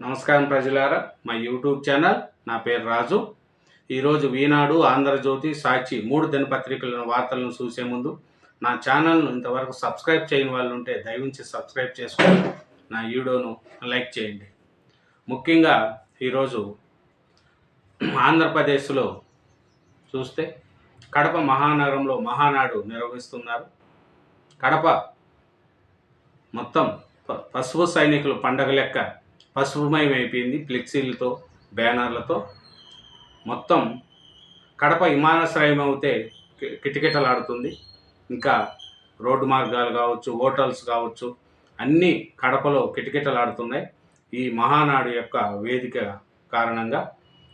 నమస్కారం ప్రజలారా మా యూట్యూబ్ ఛానల్ నా పేరు రాజు. ఈరోజు ఈనాడు ఆంధ్రజ్యోతి సాక్షి మూడు దినపత్రికలను వార్తలను చూసే ముందు నా ఛానల్ను ఇంతవరకు సబ్స్క్రైబ్ చేయని వాళ్ళు ఉంటే దయవించి సబ్స్క్రైబ్ చేసుకొని నా వీడియోను లైక్ చేయండి. ముఖ్యంగా ఈరోజు ఆంధ్రప్రదేశ్లో చూస్తే కడప మహానగరంలో మహానాడు నిర్వహిస్తున్నారు. కడప మొత్తం పసుపు సైనికులు పండగ లెక్క పశువుమయం అయిపోయింది ఫ్లెక్సీలతో బ్యానర్లతో. మొత్తం కడప విమానాశ్రయం అయితే కి- కిటకిటలాడుతుంది. ఇంకా రోడ్డు మార్గాలు కావచ్చు హోటల్స్ కావచ్చు అన్నీ కడపలో కిటకిటలాడుతున్నాయి. ఈ మహానాడు యొక్క వేదిక కారణంగా.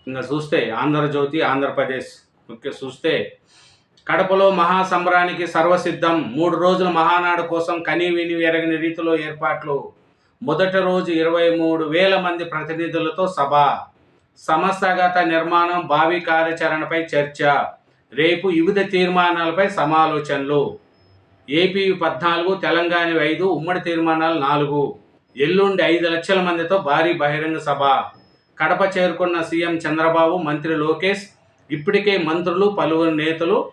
ఇంకా చూస్తే ఆంధ్రజ్యోతి ఆంధ్రప్రదేశ్. ముఖ్య చూస్తే కడపలో మహాసంబరానికి సర్వసిద్ధం. మూడు రోజుల మహానాడు కోసం కనీ విని ఎరగని రీతిలో ఏర్పాట్లు మొదటి రోజు ఇరవై మూడు వేల మంది ప్రతినిధులతో సభ. సమస్యగత నిర్మాణం భావి కార్యాచరణపై చర్చ. రేపు వివిధ తీర్మానాలపై సమాలోచనలు. ఏపీ పద్నాలుగు తెలంగాణ ఐదు ఉమ్మడి తీర్మానాలు నాలుగు. ఎల్లుండి ఐదు లక్షల మందితో భారీ బహిరంగ సభ. కడప చేరుకున్న సీఎం చంద్రబాబు మంత్రి లోకేష్ ఇప్పటికే మంత్రులు పలువురు నేతలు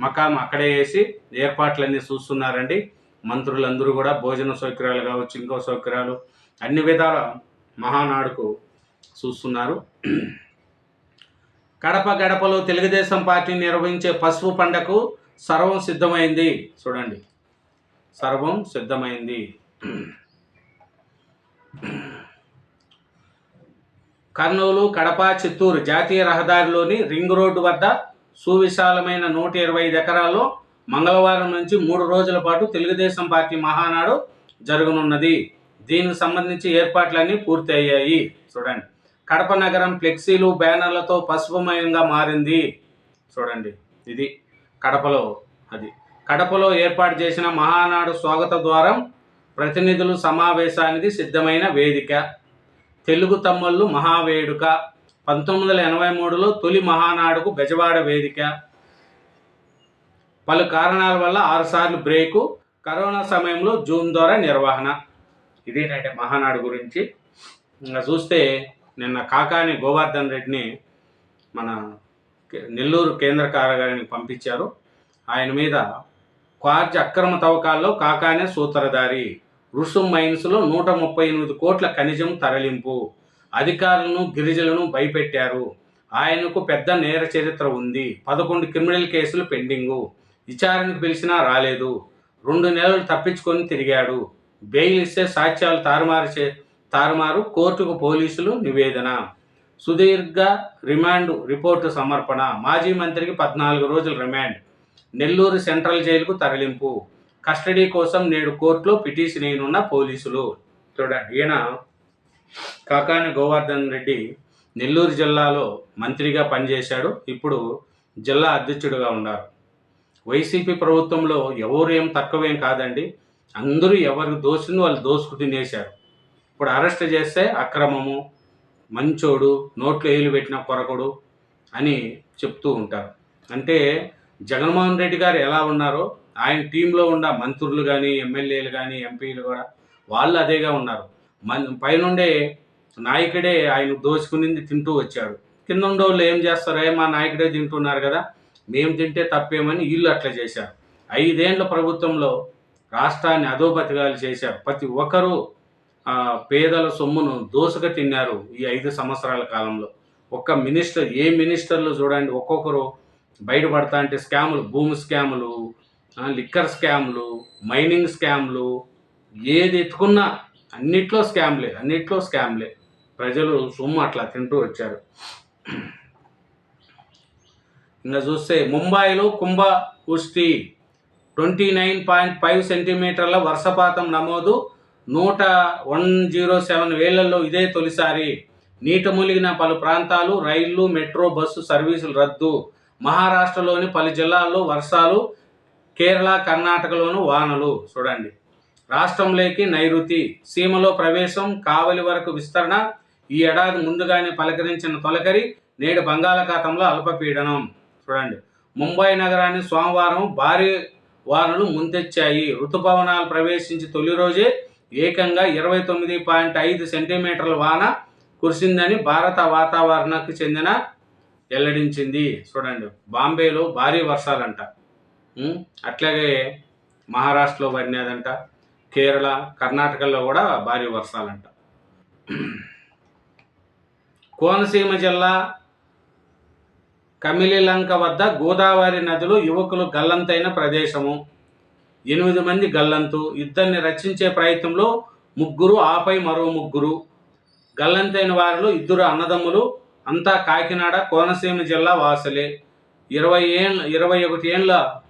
మకాం అక్కడే వేసి ఏర్పాట్లన్నీ చూస్తున్నారండి. మంత్రులందరూ కూడా భోజన సౌకర్యాలు కావచ్చు ఇంకో సౌకర్యాలు అన్ని విధాల మహానాడుకు చూస్తున్నారు. కడప గడపలో తెలుగుదేశం పార్టీ నిర్వహించే పసుపు పండకు సర్వం సిద్ధమైంది. చూడండి. సర్వం సిద్ధమైంది. కర్నూలు కడప చిత్తూరు జాతీయ రహదారిలోని రింగ్ రోడ్డు వద్ద సువిశాలమైన నూట ఇరవై ఐదు ఎకరాల్లో మంగళవారం నుంచి మూడు రోజుల పాటు తెలుగుదేశం పార్టీ మహానాడు జరగనున్నది. దీనికి సంబంధించి ఏర్పాట్లన్నీ పూర్తి అయ్యాయి చూడండి. కడప నగరం ఫ్లెక్సీలు బ్యానర్లతో పసుపుమయంగా మారింది. చూడండి. ఇది కడపలో అది. కడపలో ఏర్పాటు చేసిన మహానాడు స్వాగత ద్వారం ప్రతినిధులు సమావేశానికి సిద్ధమైన వేదిక. తెలుగు తమ్ముళ్ళు మహావేడుక. పంతొమ్మిది వందల ఎనభై మూడులో తొలి మహానాడుకు బెజవాడ వేదిక. పలు కారణాల వల్ల ఆరుసార్లు బ్రేకు కరోనా సమయంలో జూమ్ ద్వారా నిర్వహణ. ఇదేంటంటే మహానాడు గురించి. ఇంకా చూస్తే నిన్న కాకాని గోవర్ధన్ రెడ్డిని మన నెల్లూరు కేంద్ర కారాగారానికి పంపించారు. ఆయన మీద క్వార్జ్ అక్రమ తవ్వకాల్లో కాకానే సూత్రధారి. రుసుం మైన్స్లో నూట ముప్పై ఎనిమిది కోట్ల ఖనిజం తరలింపు. అధికారులను గిరిజలను భయపెట్టారు. ఆయనకు పెద్ద నేర చరిత్ర ఉంది. పదకొండు క్రిమినల్ కేసులు పెండింగు. విచారణకు పిలిచినా రాలేదు. రెండు నెలలు తప్పించుకొని తిరిగాడు. బెయిల్ ఇస్తే సాక్ష్యాలు తారుమారు చే తారుమారు కోర్టుకు పోలీసులు నివేదన. సుదీర్ఘ రిమాండ్ రిపోర్టు సమర్పణ. మాజీ మంత్రికి పద్నాలుగు రోజుల రిమాండ్. నెల్లూరు సెంట్రల్ జైలుకు తరలింపు. కస్టడీ కోసం నేడు కోర్టులో పిటిషన్ అయినున్న పోలీసులు. చూడండి ఈయన కాకాని గోవర్ధన్ రెడ్డి నెల్లూరు జిల్లాలో మంత్రిగా పనిచేశాడు. ఇప్పుడు జిల్లా అధ్యక్షుడిగా ఉన్నారు. వైసీపీ ప్రభుత్వంలో ఎవరు ఏం తక్కువేం కాదండి. అందరూ ఎవరు దోషిని వాళ్ళు దోసుకు తినేశారు. ఇప్పుడు అరెస్ట్ చేస్తే అక్రమము మంచోడు నోట్లో ఏలు పెట్టిన కొరకుడు అని చెప్తూ ఉంటారు. అంటే జగన్మోహన్ రెడ్డి గారు ఎలా ఉన్నారో ఆయన టీంలో ఉన్న మంత్రులు కానీ ఎమ్మెల్యేలు కానీ ఎంపీలు కూడా వాళ్ళు అదేగా ఉన్నారు. మన పైనుండే నాయకుడే ఆయన దోచుకునింది తింటూ వచ్చాడు. కింద ఉండేవాళ్ళు ఏం చేస్తారే? మా నాయకుడే తింటున్నారు కదా మేము తింటే తప్పేమని వీళ్ళు అట్లా చేశారు. ఐదేండ్ల ప్రభుత్వంలో రాష్ట్రాన్ని అధోపతిగాలు చేశారు. ప్రతి ఒక్కరూ పేదల సొమ్మును దోసుక తిన్నారు ఈ ఐదు సంవత్సరాల కాలంలో. ఒక్క మినిస్టర్ ఏ మినిస్టర్లు చూడండి ఒక్కొక్కరు బయటపడతా అంటే స్కాములు భూమి స్కాములు లిక్కర్ స్కాములు మైనింగ్ స్కాములు ఏది ఎత్తుకున్నా అన్నిట్లో స్కామ్లే అన్నిట్లో స్కామ్లే. ప్రజలు సొమ్ము అట్లా తింటూ వచ్చారు. ఇంకా చూస్తే ముంబైలో కుంభ కుష్టి ట్వంటీ నైన్ పాయింట్ ఫైవ్ సెంటీమీటర్ల వర్షపాతం నమోదు. నూట వన్ జీరో సెవెన్ వేలల్లో ఇదే తొలిసారి. నీట మూలిగిన పలు ప్రాంతాలు రైళ్ళు మెట్రో బస్సు సర్వీసులు రద్దు. మహారాష్ట్రలోని పలు జిల్లాల్లో వర్షాలు కేరళ కర్ణాటకలోను వానలు. చూడండి. రాష్ట్రంలోకి నైరుతి. సీమలో ప్రవేశం కావలి వరకు విస్తరణ. ఈ ఏడాది ముందుగానే పలకరించిన తొలకరి నేడు బంగాళాఖాతంలో అల్పపీడనం. చూడండి. ముంబై నగరాన్ని సోమవారం భారీ వానలు ముందెచ్చాయి ఋతుపవనాలు ప్రవేశించి తొలి రోజే ఏకంగా ఇరవై తొమ్మిది పాయింట్ ఐదు సెంటీమీటర్ల వాన కురిసిందని భారత వాతావరణకు చెందిన వెల్లడించింది. చూడండి. బాంబేలో భారీ వర్షాలంట. అట్లాగే మహారాష్ట్రలో పడినదంట. కేరళ కర్ణాటకలో కూడా భారీ వర్షాలంట. కోనసీమ జిల్లా కమిలిలంక వద్ద గోదావరి నదిలో యువకులు గల్లంతైన ప్రదేశము. ఎనిమిది మంది గల్లంతు. ఇద్దరిని రక్షించే ప్రయత్నంలో ముగ్గురు ఆపై మరో ముగ్గురు. గల్లంతైన వారిలో ఇద్దరు అన్నదమ్ములు అంతా కాకినాడ కోనసీమ జిల్లా వాసులే. ఇరవై ఏళ్ళ ఇరవై ఒకటి ఏళ్ళ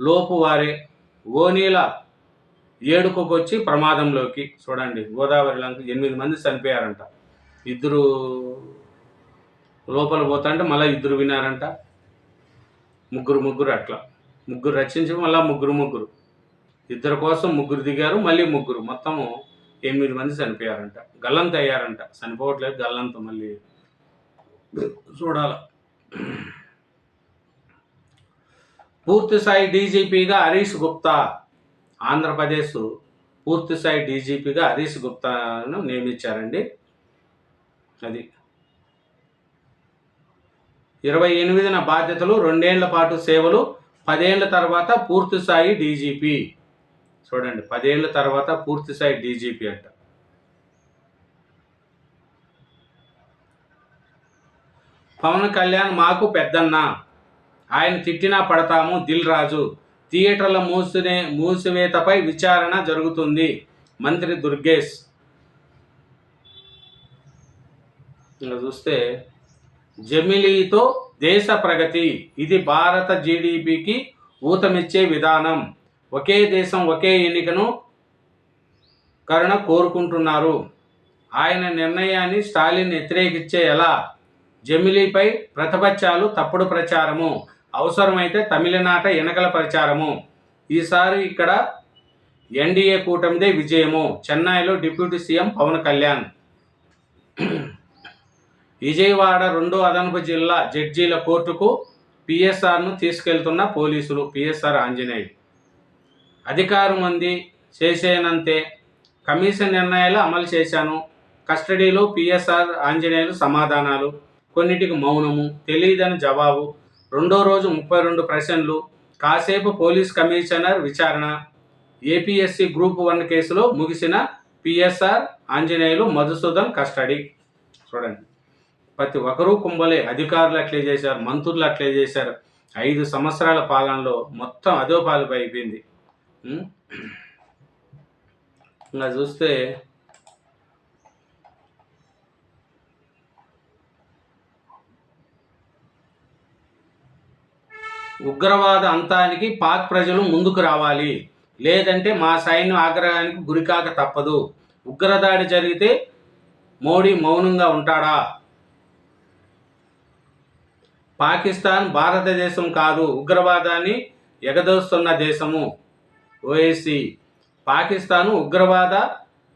లోపు వారే. ఓనీల ఏడుకొచ్చి ప్రమాదంలోకి. చూడండి గోదావరి లంక ఎనిమిది మంది చనిపోయారంట. ఇద్దరు లోపల పోతాంటే మళ్ళీ ఇద్దరు వినారంట. ముగ్గురు ముగ్గురు అట్లా. ముగ్గురు రచించి మళ్ళీ ముగ్గురు ముగ్గురు. ఇద్దరు కోసం ముగ్గురు దిగారు మళ్ళీ ముగ్గురు. మొత్తము ఎనిమిది మంది చనిపోయారంట. గల్లంత అయ్యారంట. చనిపోవట్లేదు గల్లంత మళ్ళీ. చూడాల. పూర్తిస్థాయి డీజీపీగా హరీష్ గుప్తా. ఆంధ్రప్రదేశ్ పూర్తిస్థాయి డీజీపీగా హరీష్ గుప్తాను నియమించారండి. అది. ఇరవై ఎనిమిదిన బాధ్యతలు రెండేళ్ళ పాటు సేవలు పదేళ్ళ తర్వాత పూర్తి స్థాయి డీజీపీ. చూడండి పదేళ్ళ తర్వాత పూర్తి స్థాయి డీజీపీ అంట. పవన్ కళ్యాణ్ మాకు పెద్దన్న. ఆయన తిట్టినా పడతాము దిల్ రాజు. థియేటర్ల మూసినే మూసివేతపై విచారణ జరుగుతుంది మంత్రి దుర్గేష్. ఇలా చూస్తే జమిలీతో దేశ ప్రగతి. ఇది భారత జీడిపికి ఊతమిచ్చే విధానం. ఒకే దేశం ఒకే ఎన్నికను కరుణ కోరుకుంటున్నారు. ఆయన నిర్ణయాన్ని స్టాలిన్ వ్యతిరేకించే ఎలా? జమిలీపై ప్రతిపక్షాలు తప్పుడు ప్రచారము. అవసరమైతే తమిళనాట ఎన్నికల ప్రచారము. ఈసారి ఇక్కడ ఎన్డీఏ కూటమిదే విజయము. చెన్నైలో డిప్యూటీ సీఎం పవన్ కళ్యాణ్. విజయవాడ రెండో అదనపు జిల్లా జడ్జీల కోర్టుకు పిఎస్ఆర్ను తీసుకెళ్తున్న పోలీసులు పిఎస్ఆర్ ఆంజనేయుడు అధికారం ఉంది చేసేనంతే. కమిషన్ నిర్ణయాలు అమలు చేశాను. కస్టడీలో పిఎస్ఆర్ ఆంజనేయులు సమాధానాలు కొన్నిటికి మౌనము తెలియదని జవాబు రెండో రోజు ముప్పై రెండు ప్రశ్నలు కాసేపు పోలీస్ కమిషనర్ విచారణ. ఏపీఎస్సి గ్రూప్ వన్ కేసులో ముగిసిన పిఎస్ఆర్ ఆంజనేయులు మధుసూదన్ కస్టడీ. చూడండి. ప్రతి ఒక్కరూ కుంభలే. అధికారులు అట్లే చేశారు మంత్రులు అట్లే చేశారు. ఐదు సంవత్సరాల పాలనలో మొత్తం అదో పాలు అయిపోయింది. ఇంకా చూస్తే ఉగ్రవాద అంతానికి పాక్ ప్రజలు ముందుకు రావాలి. లేదంటే మా సైన్యం ఆగ్రహానికి గురికాక తప్పదు. ఉగ్రదాడి జరిగితే మోడీ మౌనంగా ఉంటాడా? పాకిస్తాన్ భారతదేశం కాదు ఉగ్రవాదాన్ని ఎగదోస్తున్న దేశము. ఓఎస్సి పాకిస్తాను ఉగ్రవాద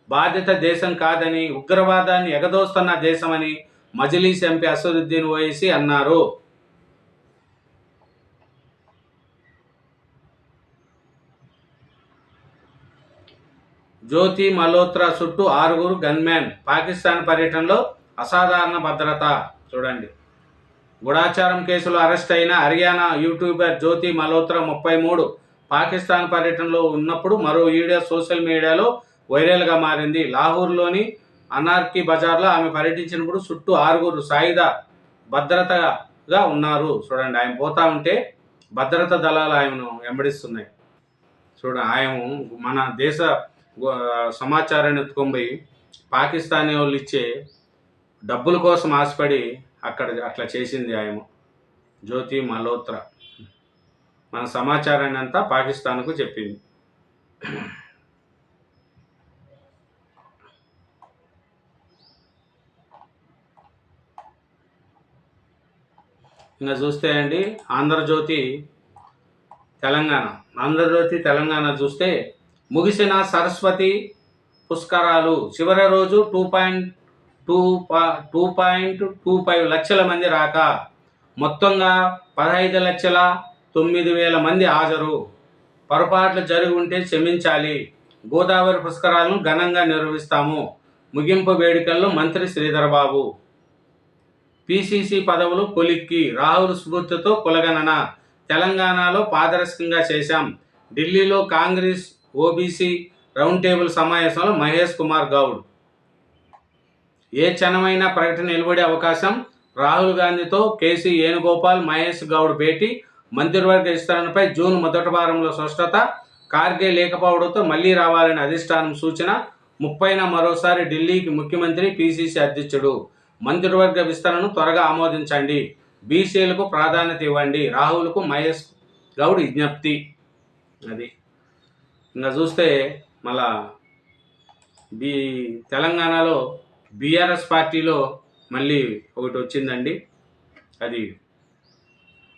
బాధిత దేశం కాదని ఉగ్రవాదాన్ని ఎగదోస్తున్న దేశమని మజిలీస్ ఎంపీ అసదుద్దీన్ ఓఎస్సి అన్నారు. జ్యోతి మల్హోత్రా చుట్టూ ఆరుగురు గన్మ్యాన్. పాకిస్తాన్ పర్యటనలో అసాధారణ భద్రత. చూడండి. గూఢాచారం కేసులో అరెస్ట్ అయిన హర్యానా యూట్యూబర్ జ్యోతి మల్హోత్రా ముప్పై మూడు పాకిస్తాన్ పర్యటనలో ఉన్నప్పుడు మరో వీడియో సోషల్ మీడియాలో వైరల్గా మారింది. లాహూర్లోని అనార్కీ బజార్లో ఆమె పర్యటించినప్పుడు చుట్టూ ఆరుగురు సాయుధ భద్రతగా ఉన్నారు. చూడండి ఆయన పోతా ఉంటే భద్రతా దళాలు ఆయనను వెంబడిస్తున్నాయి. చూడండి ఆయన మన దేశ సమాచారాన్ని ఎత్తుకొని పోయి పాకిస్తానీ వాళ్ళు ఇచ్చే డబ్బుల కోసం ఆశపడి అక్కడ అట్లా చేసింది ఆయన జ్యోతి మల్హోత్రా. మన సమాచారాన్ని అంతా పాకిస్తాన్కు చెప్పింది. ఇంకా చూస్తే అండి ఆంధ్రజ్యోతి తెలంగాణ. ఆంధ్రజ్యోతి తెలంగాణ చూస్తే ముగిసిన సరస్వతి పుష్కరాలు. చివరి రోజు టూ పాయింట్ టూ పా టూ పాయింట్ టూ ఫైవ్ లక్షల మంది రాక మొత్తంగా పదహైదు లక్షల తొమ్మిది వేల మంది హాజరు. పొరపాట్లు జరిగి ఉంటే క్షమించాలి. గోదావరి పుష్కరాలను ఘనంగా నిర్వహిస్తాము. ముగింపు వేడుకల్లో మంత్రి శ్రీధరబాబు. పిసిసి పదవులు కొలిక్కి రాహుల్ స్ఫూర్తితో కులగణన తెలంగాణలో పారదర్శకంగా చేశాం. ఢిల్లీలో కాంగ్రెస్ ఓబీసీ రౌండ్ టేబుల్ సమావేశంలో మహేష్ కుమార్ గౌడ్. ఏ క్షణమైన ప్రకటన నిలబడే అవకాశం రాహుల్ గాంధీతో కేసీ వేణుగోపాల్ మహేష్ గౌడ్ భేటీ మంత్రివర్గ విస్తరణపై జూన్ మొదటి వారంలో స్పష్టత కార్గే లేకపోవడంతో మళ్ళీ రావాలని అధిష్టానం సూచన ముప్పైన మరోసారి ఢిల్లీకి ముఖ్యమంత్రి పిసిసి అధ్యక్షుడు. మంత్రివర్గ విస్తరణను త్వరగా ఆమోదించండి. బీసీలకు ప్రాధాన్యత ఇవ్వండి. రాహుల్కు మహేష్ గౌడ్ విజ్ఞప్తి. అది. ఇంకా చూస్తే మళ్ళా బీ తెలంగాణలో బీఆర్ఎస్ పార్టీలో మళ్ళీ ఒకటి వచ్చిందండి. అది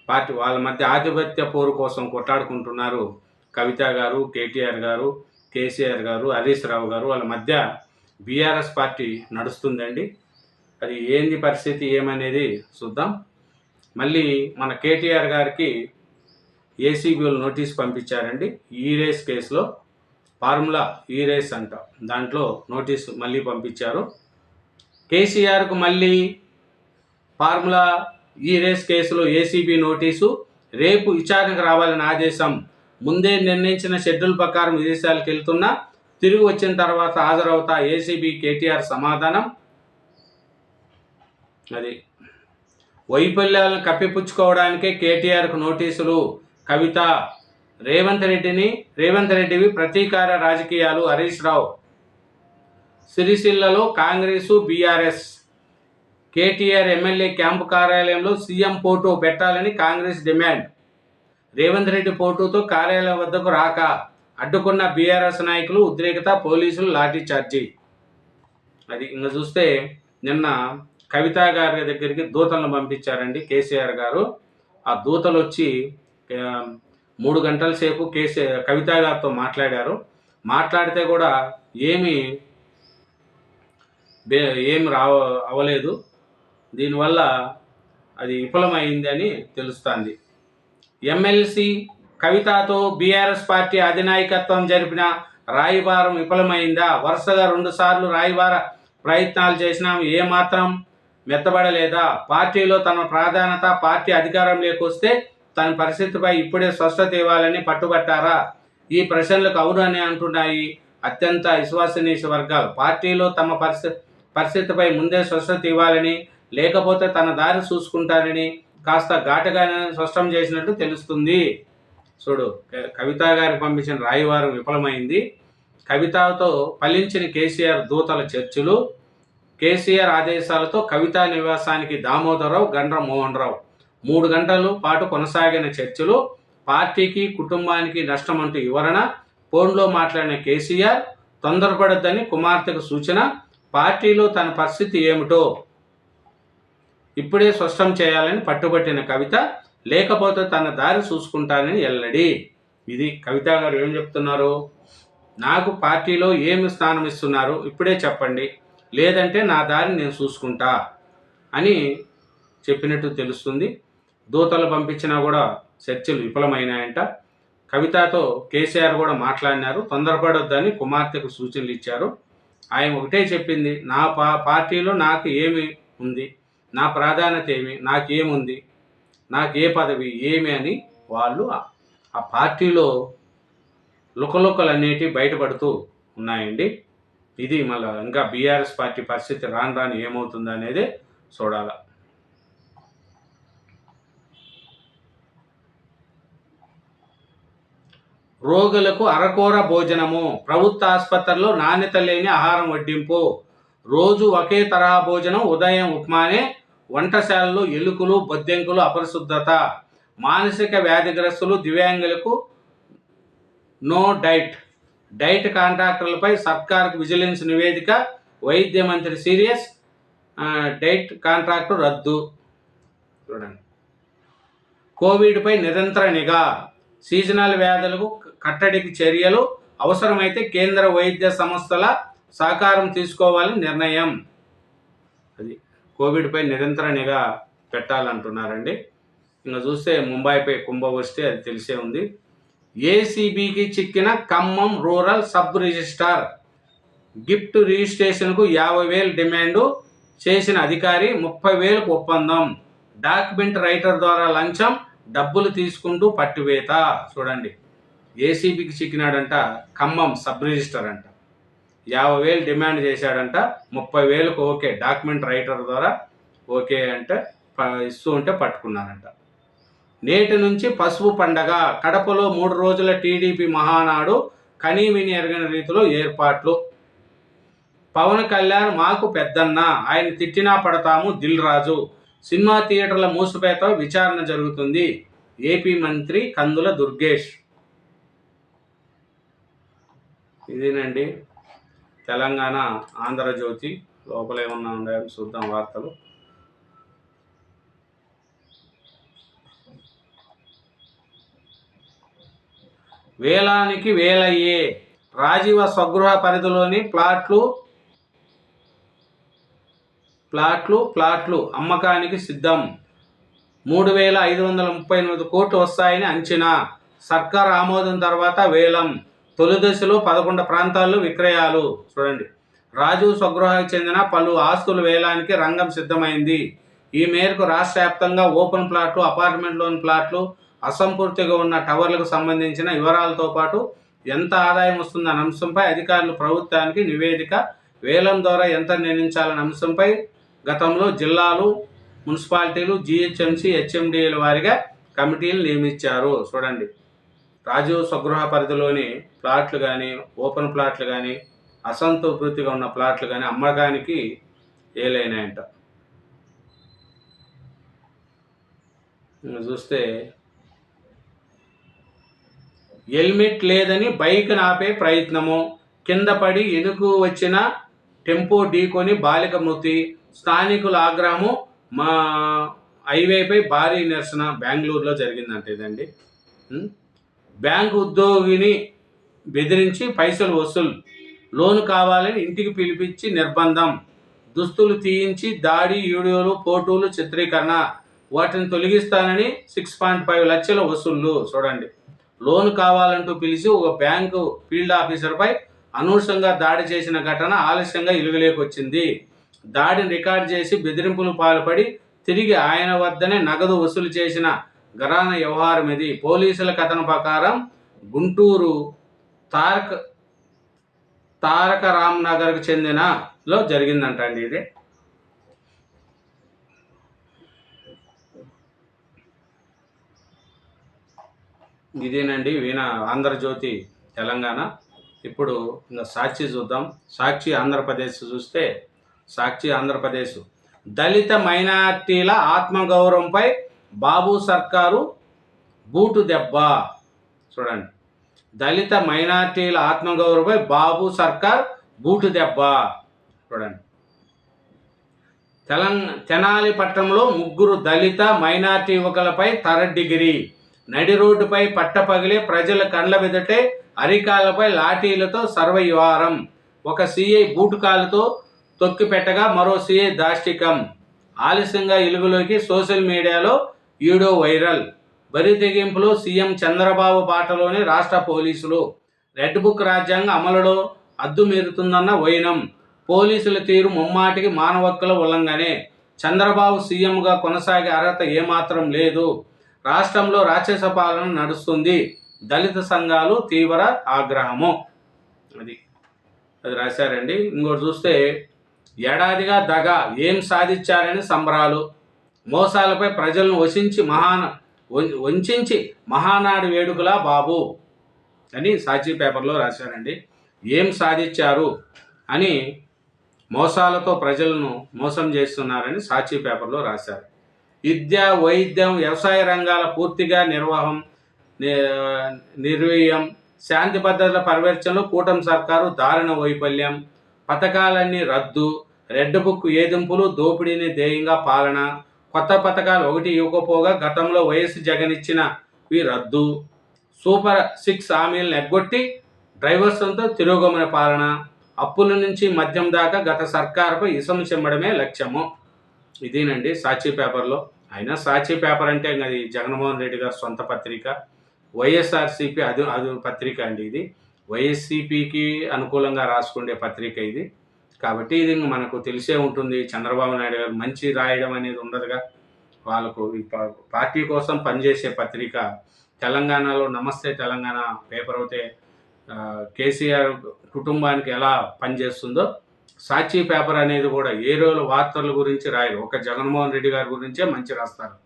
పార్టీ వాళ్ళ మధ్య ఆధిపత్య పోరు కోసం కొట్లాడుకుంటున్నారు. కవిత గారు కేటీఆర్ గారు కేసీఆర్ గారు హరీష్ రావు గారు వాళ్ళ మధ్య బీఆర్ఎస్ పార్టీ నడుస్తుందండి. అది ఏంది పరిస్థితి ఏమనేది చూద్దాం. మళ్ళీ మన కేటీఆర్ గారికి ఏసీబీలు నోటీస్ పంపించారండి. ఈ రేస్ కేసులో ఫార్ములా ఈ రేస్ అంట. దాంట్లో నోటీస్ మళ్ళీ పంపించారు. కేసీఆర్కు మళ్ళీ ఫార్ములా ఈ రేస్ కేసులో ఏసీబీ నోటీసు రేపు విచారణకు రావాలని ఆదేశం. ముందే నిర్ణయించిన షెడ్యూల్ ప్రకారం విదేశాలకు వెళ్తున్నా తిరిగి వచ్చిన తర్వాత హాజరవుతా ఏసీబీ కేటీఆర్ సమాధానం. అది. వైఫల్యాలను కప్పిపుచ్చుకోవడానికే కేటీఆర్కు నోటీసులు. కవిత రేవంత్ రెడ్డిని రేవంత్ రెడ్డివి ప్రతీకార రాజకీయాలు. హరీష్ రావు సిరిసిల్లలో Congress BRS KTR MLA camp కార్యాలయంలో సీఎం ఫోటో పెట్టాలని కాంగ్రెస్ డిమాండ్. రేవంత్ రెడ్డి ఫోటోతో కార్యాలయం వద్దకు రాక అడ్డుకున్న బీఆర్ఎస్ నాయకులు ఉద్రేకత పోలీసులు లాఠీ చార్జీ. అది ఇంకా చూస్తే నిన్న కవిత గారి దగ్గరికి దూతలను పంపించారండి కేసీఆర్ గారు. ఆ దూతలు వచ్చి మూడు గంటల సేపు కేసీ కవిత గారితో మాట్లాడారు. మాట్లాడితే కూడా ఏమి బే ఏమి రావ అవ్వలేదు దీనివల్ల అది విఫలమైంది అని తెలుస్తుంది. ఎమ్మెల్సీ కవితతో బీఆర్ఎస్ పార్టీ అధినాయకత్వం జరిపిన రాయబారం విఫలమైందా? వరుసగా రెండుసార్లు రాయబార ప్రయత్నాలు చేసినా. ఏమాత్రం మెత్తబడలేదా? పార్టీలో తన ప్రాధాన్యత పార్టీ అధికారం లేకొస్తే తన పరిస్థితిపై ఇప్పుడే స్పష్టత ఇవ్వాలని పట్టుబట్టారా? ఈ ప్రశ్నలకు అవును అని అంటున్నాయి అత్యంత విశ్వసనీయ వర్గాలు. పార్టీలో తమ పరిస్థితి పరిస్థితిపై ముందే స్పష్టత ఇవ్వాలని లేకపోతే తన దారి చూసుకుంటారని కాస్త ఘాటుగానే స్పష్టం చేసినట్టు తెలుస్తుంది. చూడు కవిత గారికి పంపించిన రాయివారం విఫలమైంది. కవితతో ఫలించిన కేసీఆర్ దూతల చర్చలు కేసీఆర్ ఆదేశాలతో కవితా నివాసానికి దామోదరరావు గండ్ర మోహన్ రావు మూడు గంటల పాటు కొనసాగిన చర్చలు పార్టీకి కుటుంబానికి నష్టమంటూ వివరణ ఫోన్లో మాట్లాడిన కేసీఆర్ తొందరపడద్దని కుమార్తెకు సూచన పార్టీలో తన పరిస్థితి ఏమిటో ఇప్పుడే స్పష్టం చేయాలని పట్టుబట్టిన కవిత లేకపోతే తన దారి చూసుకుంటానని ఎల్లడి. ఇది కవిత గారు ఏం చెప్తున్నారు? నాకు పార్టీలో ఏమి స్థానం ఇస్తున్నారు? ఇప్పుడే చెప్పండి. లేదంటే నా దారిని నేను చూసుకుంటా అని చెప్పినట్టు తెలుస్తుంది. దూతలు పంపించినా కూడా చర్చలు విఫలమైనాయంట. కవితతో కేసీఆర్ కూడా మాట్లాడినారు. తొందరపడొద్దని కుమార్తెకు సూచనలు ఇచ్చారు. ఆయన ఒకటే చెప్పింది నా పా పార్టీలో నాకు ఏమి ఉంది నా ప్రాధాన్యత ఏమి నాకేముంది నాకు ఏ పదవి ఏమి అని వాళ్ళు ఆ- పార్టీలో లుకలుకలు బయటపడుతూ ఉన్నాయండి. ఇది మళ్ళీ ఇంకా బీఆర్ఎస్ పార్టీ పరిస్థితి రాను రాను ఏమవుతుంది అనేది చూడాలి. రోగులకు అరకూర భోజనము. ప్రభుత్వ ఆసుపత్రుల్లో నాణ్యత లేని ఆహారం వడ్డింపు. రోజు ఒకే తరహా భోజనం ఉదయం ఉప్మానే వంటశాలలో ఎలుకలు బొద్దెంకులు అపరిశుద్ధత. మానసిక వ్యాధిగ్రస్తులు దివ్యాంగులకు నో డైట్. డైట్ కాంట్రాక్టర్లపై సర్కార్కు విజిలెన్స్ నివేదిక వైద్య మంత్రి సీరియస్ డైట్ కాంట్రాక్టు రద్దు. చూడండి. కోవిడ్పై నిరంతర నిఘా. సీజనల్ వ్యాధులకు కట్టడికి చర్యలు అవసరమైతే కేంద్ర వైద్య సంస్థల సహకారం తీసుకోవాలని నిర్ణయం. అది కోవిడ్పై నిరంతర నిఘా పెట్టాలంటున్నారండి. ఇంకా చూస్తే ముంబైపై కుంభవృష్టి అది తెలిసే ఉంది. ఏసీబీకి చిక్కిన Khammam rural sub registrar gift రిజిస్ట్రేషన్కు యాభై వేలు డిమాండు చేసిన అధికారి ముప్పై వేలకు ఒప్పందం. డాక్యుమెంట్ రైటర్ ద్వారా లంచం డబ్బులు తీసుకుంటూ పట్టివేత. చూడండి. ఏసీబీకి చిక్కినాడంట ఖమ్మం సబ్ రిజిస్టర్ అంట. యాభై వేలు డిమాండ్ చేశాడంట ముప్పై వేలకు ఓకే డాక్యుమెంట్ రైటర్ ద్వారా ఓకే అంటే ప- ఇస్తూ ఉంటే పట్టుకున్నారంట. నేటి నుంచి పసుపు పండగ కడపలో మూడు రోజుల టీడీపీ మహానాడు కనీవిని ఎరగని రీతిలో ఏర్పాట్లు. పవన్ కళ్యాణ్ మాకు పెద్దన్న ఆయన తిట్టినా పడతాము దిల్ రాజు. సినిమా థియేటర్ల మూసిపేత విచారణ జరుగుతుంది. ఏపీ మంత్రి కందుల దుర్గేష్. ఇదేనండి తెలంగాణ ఆంధ్రజ్యోతి లోపల ఏమన్నా ఉన్నాయని చూద్దాం వార్తలు. వేలానికి వేలయ్యే రాజీవ స్వగృహ పరిధిలోని ప్లాట్లు ప్లాట్లు ప్లాట్లు అమ్మకానికి సిద్ధం. మూడు వేల ఐదు వందల ముప్పై ఎనిమిది కోట్లు వస్తాయని అంచనా. సర్కార్ ఆమోదం తర్వాత వేలం. తొలి దశలో పదకొండు ప్రాంతాల్లో విక్రయాలు. చూడండి. రాజు స్వగృహానికి చెందిన పలు ఆస్తుల వేలానికి రంగం సిద్ధమైంది. ఈ మేరకు రాష్ట్ర వ్యాప్తంగా ఓపెన్ ప్లాట్లు అపార్ట్మెంట్లోని ప్లాట్లు అసంపూర్తిగా ఉన్న టవర్లకు సంబంధించిన వివరాలతో పాటు ఎంత ఆదాయం వస్తుందన్న అంశంపై అధికారులు ప్రభుత్వానికి నివేదిక వేలం ద్వారా ఎంత నిర్ణయించాలన్న అంశంపై గతంలో జిల్లాలు మున్సిపాలిటీలు జిహెచ్ఎంసీ హెచ్ఎండిఏల వారిగా కమిటీలు నియమించారు. చూడండి. రాజీవ్ స్వగృహ పరిధిలోని ప్లాట్లు కానీ ఓపెన్ ప్లాట్లు కానీ అసంతృప్తిగా ఉన్న ప్లాట్లు కానీ అమ్మకానికి ఏలైనాయంట. చూస్తే హెల్మెట్ లేదని బైక్ ఆపే ప్రయత్నము. కింద పడి ఎనుకు వచ్చిన టెంపో ఢీకొని బాలిక మృతి స్థానికుల ఆగ్రహము మా హైవేపై భారీ నిరసన బెంగళూరులో జరిగిందంట ఇదండి. బ్యాంకు ఉద్యోగిని బెదిరించి పైసలు వసూలు లోన్ కావాలని ఇంటికి పిలిపించి నిర్బంధం దుస్తులు తీయించి దాడి వీడియోలు ఫోటోలు చిత్రీకరణ వాటిని తొలగిస్తానని సిక్స్ పాయింట్ ఫైవ్ లక్షల వసూళ్ళు చూడండి. లోన్ కావాలంటూ పిలిచి ఒక బ్యాంకు ఫీల్డ్ ఆఫీసర్పై అనూషంగా దాడి చేసిన ఘటన ఆలస్యంగా ఇలుగులేకొచ్చింది దాడిని రికార్డ్ చేసి బెదిరింపులు పాల్పడి తిరిగి ఆయన వద్దనే నగదు వసూలు చేసిన ఘరాన వ్యవహారం ఇది పోలీసుల కథన ప్రకారం గుంటూరు తారక తారక రామ్ నగర్కు చెందిన లో జరిగిందంట అండి ఇది. ఇదేనండి వీణ ఆంధ్రజ్యోతి తెలంగాణ. ఇప్పుడు ఇంకా సాక్షి చూద్దాం. సాక్షి ఆంధ్రప్రదేశ్ చూస్తే సాక్షి ఆంధ్రప్రదేశ్. దళిత మైనార్టీల ఆత్మగౌరవంపై బాబు సర్కారు బూటు దెబ్బ. చూడండి. దళిత మైనార్టీల ఆత్మగౌరవపై బాబు సర్కార్ బూటు దెబ్బ. చూడండి. తెలంగాణ తెనాలి పట్టణంలో ముగ్గురు దళిత మైనార్టీ యువకులపై థర్డ్ డిగ్రీ. నడి రోడ్డుపై పట్టపగిలే ప్రజల కండ్ల వెదటే అరికాలపై లాఠీలతో సర్వయువారం ఒక సీఐ బూటుకాలతో తొక్కి పెట్టగా మరో సీఐ దాష్టికం. ఆలస్యంగా ఇలుగులోకి సోషల్ మీడియాలో వీడియో వైరల్. బరి తెగింపులో సీఎం చంద్రబాబు బాటలోని రాష్ట్ర పోలీసులు. రెడ్ బుక్ రాజ్యాంగ అమలులో అద్దుమీరుతుందన్న వైనం. పోలీసుల తీరు ముమ్మాటికి మానవక్కుల ఉల్లంఘనే. చంద్రబాబు సీఎంగా కొనసాగే అర్హత ఏమాత్రం లేదు. రాష్ట్రంలో రాక్షస పాలన నడుస్తుంది. దళిత సంఘాలు తీవ్ర ఆగ్రహము. అది అది రాశారండి. ఇంకోటి చూస్తే ఏడాదిగా దగ ఏం సాధించారని సంబరాలు. మోసాలపై ప్రజలను వశించి మహాన వం- వంచించి మహానాడు వేడుకలా బాబు అని సాక్షి పేపర్లో రాశారండి. ఏం సాధించారు అని మోసాలతో ప్రజలను మోసం చేస్తున్నారని సాక్షి పేపర్లో రాశారు. విద్య వైద్యం వ్యవసాయ రంగాల పూర్తిగా నిర్వహం నిర్వీయం శాంతి భద్రతల పర్యవేక్షణలో కూటమి సర్కారు దారుణ వైఫల్యం పథకాలన్నీ రద్దు రెడ్ బుక్ ఏదింపులు దోపిడీని ధ్యేయంగా పాలన కొత్త పథకాలు ఒకటి ఇవ్వకపోగా గతంలో వైఎస్ జగన్ ఇచ్చిన వి రద్దు సూపర్ సిక్స్ హామీలను ఎగ్గొట్టి డ్రైవర్స్తో తిరోగమన పాలన అప్పుల నుంచి మద్యం దాకా గత సర్కారుపై ఇసము చెమ్మడమే లక్ష్యము. ఇదేనండి సాక్షి పేపర్లో. అయినా సాక్షి పేపర్ అంటే అది జగన్మోహన్ రెడ్డి గారి సొంత పత్రిక. వైఎస్ఆర్సిపి అది అది పత్రిక అండి ఇది. వైఎస్సిపికి అనుకూలంగా రాసుకునే పత్రిక ఇది. కాబట్టి ఇది మనకు తెలిసే ఉంటుంది. చంద్రబాబు నాయుడు గారు మంచి రాయడం అనేది ఉండదుగా. వాళ్ళకు పార్టీ కోసం పనిచేసే పత్రిక తెలంగాణలో నమస్తే తెలంగాణ పేపర్ అయితే కేసీఆర్ కుటుంబానికి ఎలా పనిచేస్తుందో సాక్షి పేపర్ అనేది కూడా ఏ రోజు వార్తల గురించి రాయరు. ఒక జగన్మోహన్ రెడ్డి గారి గురించే మంచి రాస్తారు.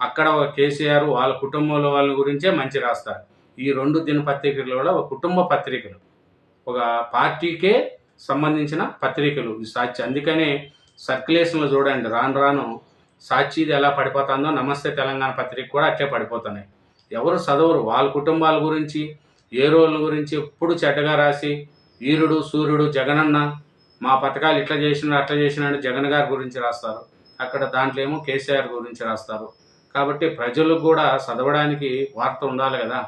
అక్కడ ఒక కేసీఆర్ వాళ్ళ కుటుంబంలో వాళ్ళ గురించే మంచి రాస్తారు. ఈ రెండు దినపత్రికలు కూడా ఒక కుటుంబ పత్రికలు. ఒక పార్టీకే సంబంధించిన పత్రికలు ఈ సాక్షి. అందుకనే సర్క్యులేషన్లో చూడండి రాను రాను సాక్షిది ఎలా పడిపోతుందో నమస్తే తెలంగాణ పత్రిక కూడా అట్లే పడిపోతున్నాయి. ఎవరు చదవరు వాళ్ళ కుటుంబాల గురించి ఏ రోజుల గురించి ఎప్పుడు చెడ్డగా రాసి వీరుడు సూర్యుడు జగనన్న మా పథకాలు ఇట్లా చేసినాడు అట్లా చేసినాడు జగన్ గారి గురించి రాస్తారు. అక్కడ దాంట్లో ఏమో కేసీఆర్ గురించి రాస్తారు. కాబట్టి ప్రజలకు కూడా చదవడానికి వార్త ఉండాలి కదా.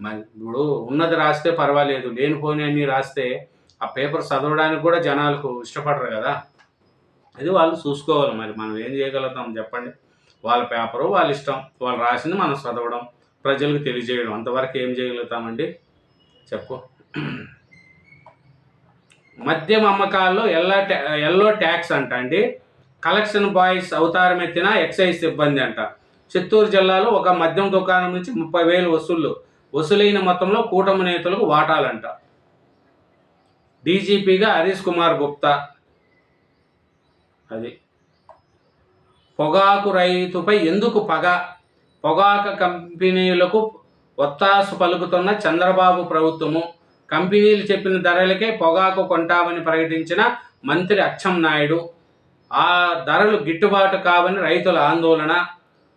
మరి ఇప్పుడు ఉన్నది రాస్తే పర్వాలేదు లేనిపోని అన్నీ రాస్తే ఆ పేపర్ చదవడానికి కూడా జనాలకు ఇష్టపడరు కదా. అది వాళ్ళు చూసుకోవాలి మరి. మనం ఏం చేయగలుగుతాం చెప్పండి. వాళ్ళ పేపరు వాళ్ళ ఇష్టం. వాళ్ళు రాసింది మనం చదవడం ప్రజలకు తెలియజేయడం. అంతవరకు ఏం చేయగలుగుతామండి? చెప్పు. మద్యం అమ్మకాల్లో ఎల్లో ఎల్లో ట్యాక్స్ అంట అండి. కలెక్షన్ బాయ్స్ అవతారం ఎత్తిన ఎక్సైజ్ సిబ్బంది అంట. చిత్తూరు జిల్లాలో ఒక మద్యం దుకాణం నుంచి ముప్పై వేలు వసూళ్ళు వసూలైన మొత్తంలో కూటమి నేతలకు వాటాలంట. డీజీపీగా హరీష్ కుమార్ గుప్తా. అది. పొగాకు రైతుపై ఎందుకు పగ? పొగాకు కంపెనీలకు ఒత్తాసు పలుకుతున్న చంద్రబాబు ప్రభుత్వము కంపెనీలు చెప్పిన ధరలకే పొగాకు కొంటామని ప్రకటించిన మంత్రి అచ్చెం నాయుడు. ఆ ధరలు గిట్టుబాటు కావని రైతుల ఆందోళన.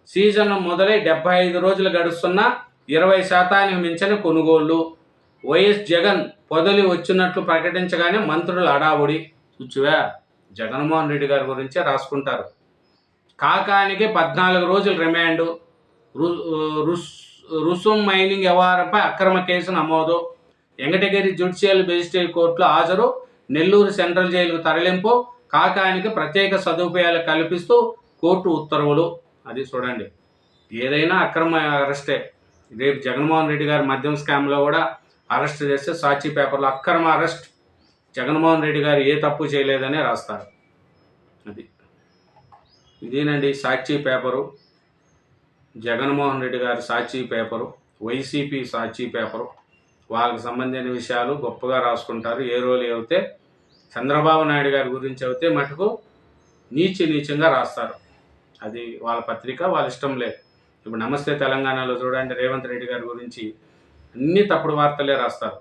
సీజన్ మొదలై డెబ్బై ఐదు రోజులు గడుస్తున్న ఇరవై శాతానికి మించిన కొనుగోళ్ళు. వైఎస్ జగన్ పొదలి వచ్చినట్లు ప్రకటించగానే మంత్రులు అడావుడి చూచువా? జగన్మోహన్ రెడ్డి గారి గురించే రాసుకుంటారు. కాకానికి పద్నాలుగు రోజులు రిమాండ్ రు- రుసుం మైనింగ్ వ్యవహారంపై అక్రమ కేసు నమోదు. వెంకటగిరి జ్యుడిషియల్ మెజిస్ట్రేట్ కోర్టులో హాజరు. నెల్లూరు సెంట్రల్ జైలుకు తరలింపు. కాకానికి ప్రత్యేక సదుపాయాలు కల్పిస్తూ కోర్టు ఉత్తర్వులు. అది చూడండి. ఏదైనా అక్రమ అరెస్టే. రేపు జగన్మోహన్ రెడ్డి గారి మద్యం స్కామ్లో కూడా అరెస్ట్ చేస్తే సాక్షి పేపర్లో అక్రమ అరెస్ట్ జగన్మోహన్ రెడ్డి గారు ఏ తప్పు చేయలేదనే రాస్తారు. అది. ఇదేనండి సాక్షి పేపరు. జగన్మోహన్ రెడ్డి గారి Sakshi paper. YCP Sakshi paper. వాళ్ళకి సంబంధించిన విషయాలు గొప్పగా రాసుకుంటారు. ఏ రోజు అయితే చంద్రబాబు నాయుడు గారి గురించి అయితే మటుకు నీచి నీచంగా రాస్తారు. అది వాళ్ళ పత్రిక వాళ్ళ ఇష్టం లేదు. ఇప్పుడు నమస్తే తెలంగాణలో చూడండి రేవంత్ రెడ్డి గారి గురించి అన్ని తప్పుడు వార్తలే రాస్తారు.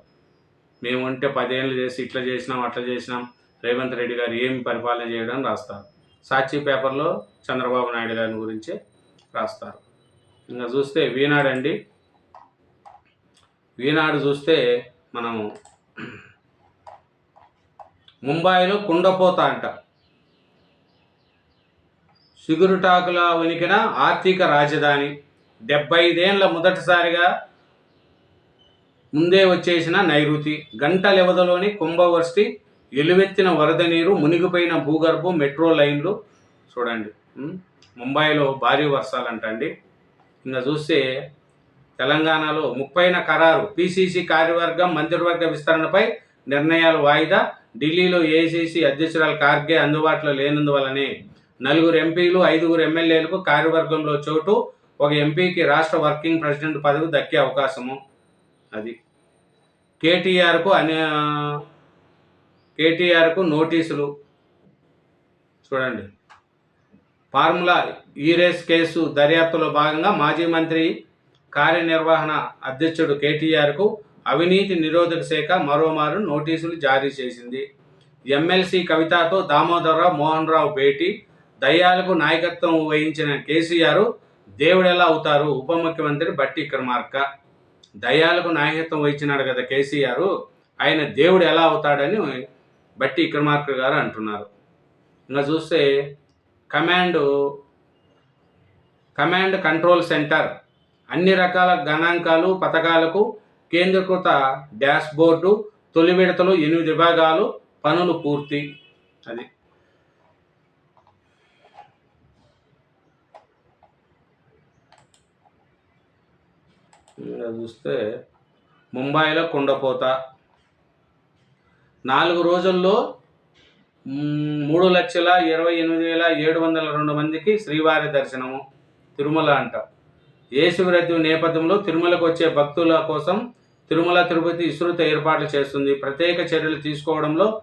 మేము ఉంటే పదేళ్ళు చేసి ఇట్లా చేసినాం అట్లా చేసినాం రేవంత్ రెడ్డి గారు ఏమి పరిపాలన చేయడం రాస్తారు. సాక్షి పేపర్లో చంద్రబాబు నాయుడు గారి గురించి రాస్తారు. ఇంకా చూస్తే వీనాడు అండి వీనాడు చూస్తే మనం ముంబైలో కుండపోత అంట. సిగురుటాకుల ఉనికిన ఆర్థిక రాజధాని. డెబ్బై ఐదేళ్ళ మొదటిసారిగా ముందే వచ్చేసిన నైరుతి గంట వ్యవధిలోని కుంభవర్షి ఎలువెత్తిన వరద నీరు మునిగిపోయిన భూగర్భం మెట్రో లైన్లు. చూడండి. ముంబైలో భారీ వర్షాలంట అండి ఇంకా చూస్తే తెలంగాణలో ముప్పైన ఖరారు పిసిసి కార్యవర్గం మంత్రివర్గ విస్తరణపై నిర్ణయాలు వాయిదా. ఢిల్లీలో ఏఐసిసి అధ్యక్షురాలు కార్గే అందుబాటులో లేనందువలనే నలుగురు ఎంపీలు ఐదుగురు ఎమ్మెల్యేలకు కార్యవర్గంలో చోటు. ఒక ఎంపీకి రాష్ట్ర వర్కింగ్ ప్రెసిడెంట్ పదవి దక్కే అవకాశము. అది. కేటీఆర్కు అనే కేటీఆర్కు నోటీసులు. చూడండి. ఫార్ములా ఈరేస్ కేసు దర్యాప్తులో భాగంగా మాజీ మంత్రి కార్యనిర్వహణ అధ్యక్షుడు కేటీఆర్కు అవినీతి నిరోధక శాఖ మరోమారు నోటీసులు జారీ చేసింది. ఎమ్మెల్సీ కవితతో దామోదరరావు మోహన్ రావు భేటీ దయ్యాలకు నాయకత్వం వహించిన కేసీఆర్ దేవుడెలా అవుతారు? ఉప ముఖ్యమంత్రి బట్టి విక్రమార్క దయ్యాలకు నాయకత్వం వహించినాడు కదా కేసీఆర్. ఆయన దేవుడు ఎలా అవుతాడని బట్టి విక్రమార్క గారు అంటున్నారు. ఇంకా చూస్తే కమాండ్ కమాండ్ కంట్రోల్ సెంటర్ అన్ని రకాల గణాంకాలు పథకాలకు కేంద్రీకృత డాష్బోర్డు తొలి విడతలు ఎనిమిది విభాగాలు పనులు పూర్తి. అది. చూస్తే ముంబైలో కుండపోత. నాలుగు రోజుల్లో మూడు లక్షల ఇరవై ఎనిమిది వేల ఏడు వందల రెండు మందికి శ్రీవారి దర్శనము తిరుమల అంట. యేసువ్రతి నేపథ్యంలో తిరుమలకు వచ్చే భక్తుల కోసం తిరుమల తిరుపతి విస్తృత ఏర్పాట్లు చేస్తుంది. ప్రత్యేక చర్యలు తీసుకోవడంలో